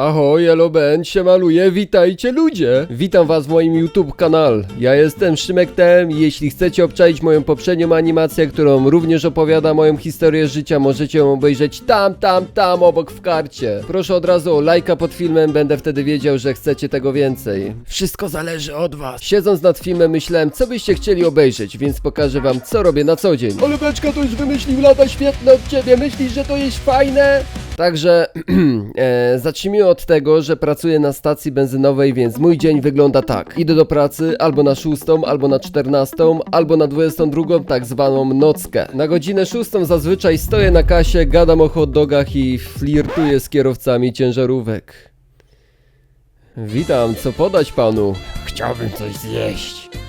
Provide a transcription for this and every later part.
Ahoj, Elo Ben, się maluje, witajcie ludzie! Witam was w moim YouTube kanal. Ja jestem Szymek TM i jeśli chcecie obczaić moją poprzednią animację, którą również opowiada moją historię życia, możecie ją obejrzeć tam, tam, tam, obok w karcie. Proszę od razu o lajka pod filmem, będę wtedy wiedział, że chcecie tego więcej. Wszystko zależy od was. Siedząc nad filmem myślałem, co byście chcieli obejrzeć, więc pokażę wam, co robię na co dzień. Ale Beczka to już wymyślił lata świetne od ciebie, myślisz, że to jest fajne? Także e, zacznijmy od tego, że pracuję na stacji benzynowej, więc mój dzień wygląda tak. Idę do pracy albo na 6, albo na 14, albo na 22, tak zwaną nockę. Na godzinę 6 zazwyczaj stoję na kasie, gadam o hot dogach i flirtuję z kierowcami ciężarówek. Witam, co podać panu? Chciałbym coś zjeść.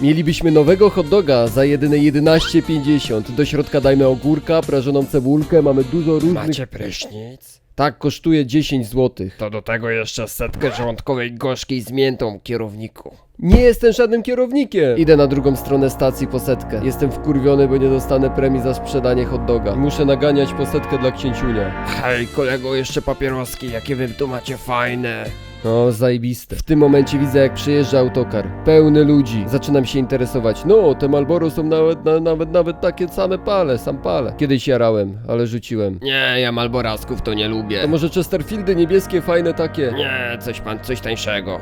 Mielibyśmy nowego hot doga za jedyne 11,50. Do środka dajmy ogórka, prażoną cebulkę, mamy dużo różnych... Macie prysznic? Tak, kosztuje 10 zł. To do tego jeszcze setkę żołądkowej gorzkiej z miętą, kierowniku. Nie jestem żadnym kierownikiem! Idę na drugą stronę stacji po setkę. Jestem wkurwiony, bo nie dostanę premii za sprzedanie hot doga. Muszę naganiać po setkę dla księciunia. Hej, kolego, jeszcze papieroski, jakie wy tu macie fajne. O, zajebiste. W tym momencie widzę, jak przyjeżdża autokar. Pełny ludzi. Zaczynam się interesować. No, te Malboro są nawet, na, nawet, nawet takie same pale, sam pale. Kiedyś jarałem, ale rzuciłem. Nie, ja malborasków to nie lubię. To może Chesterfieldy niebieskie, fajne takie? Nie, coś pan, coś tańszego.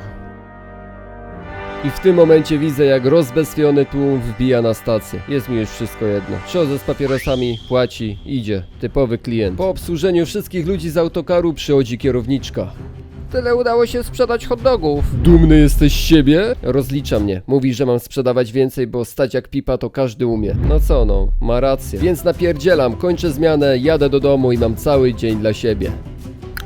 I w tym momencie widzę, jak rozbestwiony tłum wbija na stację. Jest mi już wszystko jedno. Przychodzę z papierosami, płaci, idzie. Typowy klient. Po obsłużeniu wszystkich ludzi z autokaru przychodzi kierowniczka. Tyle udało się sprzedać hot dogów. Dumny jesteś z siebie? Rozlicza mnie. Mówi, że mam sprzedawać więcej, bo stać jak pipa to każdy umie. No co no, ma rację. Więc napierdzielam, kończę zmianę, jadę do domu i mam cały dzień dla siebie.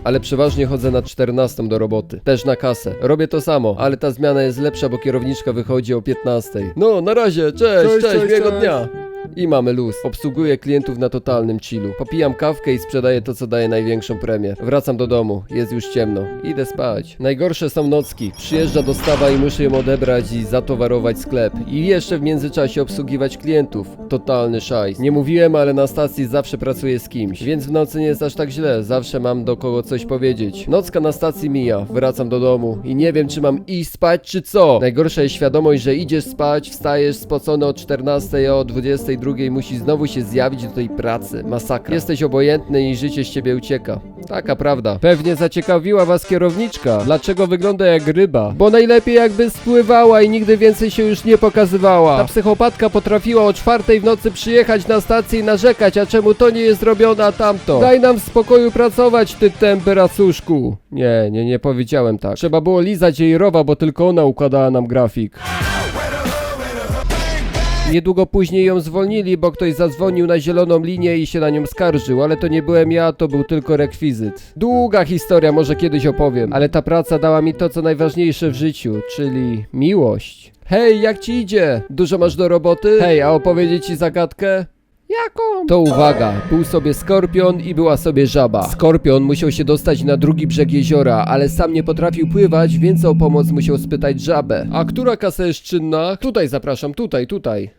Ale przeważnie chodzę na 14 do roboty. Też na kasę. Robię to samo, ale ta zmiana jest lepsza, bo kierowniczka wychodzi o 15. No, na razie, cześć, cześć, Cześć, miłego dnia. I mamy luz. Obsługuję klientów na totalnym chillu. Popijam kawkę i sprzedaję to, co daje największą premię. Wracam do domu. Jest już ciemno. Idę spać. Najgorsze są nocki. Przyjeżdża dostawa i muszę ją odebrać i zatowarować sklep. I jeszcze w międzyczasie obsługiwać klientów. Totalny szajs. Nie mówiłem, ale na stacji zawsze pracuję z kimś. Więc w nocy nie jest aż tak źle. Zawsze mam do kogo coś powiedzieć. Nocka na stacji mija. Wracam do domu i nie wiem, czy mam iść spać, czy co. Najgorsza jest świadomość, że idziesz spać, wstajesz spocony o 14, a o 22 musisz znowu się zjawić do tej pracy. Masakra. Jesteś obojętny i życie z ciebie ucieka. Taka prawda. Pewnie zaciekawiła was kierowniczka. Dlaczego wygląda jak ryba? Bo najlepiej jakby spływała i nigdy więcej się już nie pokazywała. Ta psychopatka potrafiła o czwartej w nocy przyjechać na stację i narzekać, a czemu to nie jest robione, a tamto? Daj nam w spokoju pracować, ty tępy racuszku. Nie, nie, nie powiedziałem tak. Trzeba było lizać jej rowa, bo tylko ona układała nam grafik. Niedługo później ją zwolnili, bo ktoś zadzwonił na zieloną linię i się na nią skarżył, ale to nie byłem ja, to był tylko rekwizyt. Długa historia, może kiedyś opowiem, ale ta praca dała mi to, co najważniejsze w życiu, czyli miłość. Hej, jak ci idzie? Dużo masz do roboty? Hej, a opowiedzieć ci zagadkę? Jaką? To uwaga, był sobie skorpion i była sobie żaba. Skorpion musiał się dostać na drugi brzeg jeziora, ale sam nie potrafił pływać, więc o pomoc musiał spytać żabę. A która kasa jest czynna? Tutaj zapraszam, tutaj, tutaj.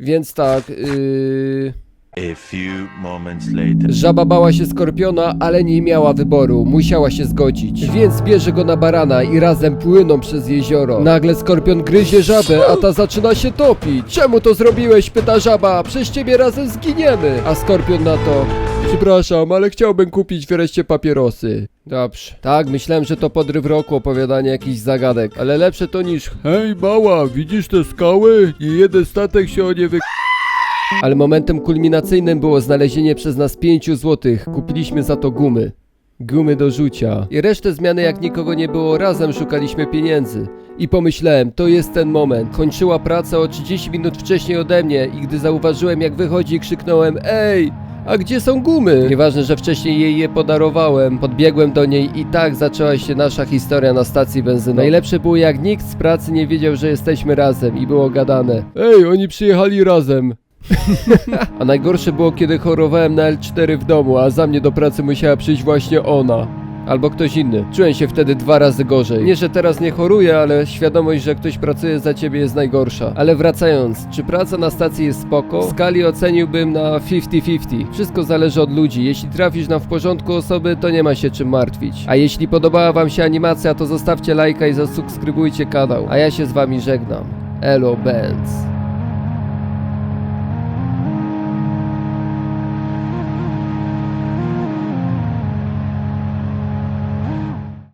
Więc tak, yy... A few moments later. Żaba bała się skorpiona, ale nie miała wyboru, musiała się zgodzić. Więc bierze go na barana i razem płyną przez jezioro. Nagle skorpion gryzie żabę, a ta zaczyna się topić. Czemu to zrobiłeś? pyta żaba. Przez ciebie razem zginiemy. A skorpion na to. Przepraszam, ale chciałbym kupić wreszcie papierosy. Dobrze. Tak, myślałem, że to podryw roku opowiadanie jakichś zagadek, ale lepsze to niż Hej mała, widzisz te skały? Nie jeden statek się o nie wy... Ale momentem kulminacyjnym było znalezienie przez nas 5 złotych. Kupiliśmy za to gumy. Gumy do rzucia. I resztę zmiany jak nikogo nie było, razem szukaliśmy pieniędzy. I pomyślałem, to jest ten moment. Kończyła pracę o 30 minut wcześniej ode mnie i gdy zauważyłem jak wychodzi, krzyknąłem Ej! A gdzie są gumy? Nieważne, że wcześniej jej je podarowałem. Podbiegłem do niej i tak zaczęła się nasza historia na stacji benzynowej. Najlepsze było jak nikt z pracy nie wiedział, że jesteśmy razem i było gadane. Ej, oni przyjechali razem. A najgorsze było, kiedy chorowałem na L4 w domu, a za mnie do pracy musiała przyjść właśnie ona. albo ktoś inny. Czułem się wtedy dwa razy gorzej. Nie, że teraz nie choruję, ale świadomość, że ktoś pracuje za ciebie jest najgorsza. Ale wracając, czy praca na stacji jest spoko? W skali oceniłbym na 50-50. Wszystko zależy od ludzi. Jeśli trafisz na w porządku osoby, to nie ma się czym martwić. A jeśli podobała wam się animacja, to zostawcie lajka i zasubskrybujcie kanał. A ja się z wami żegnam. Elo Benz.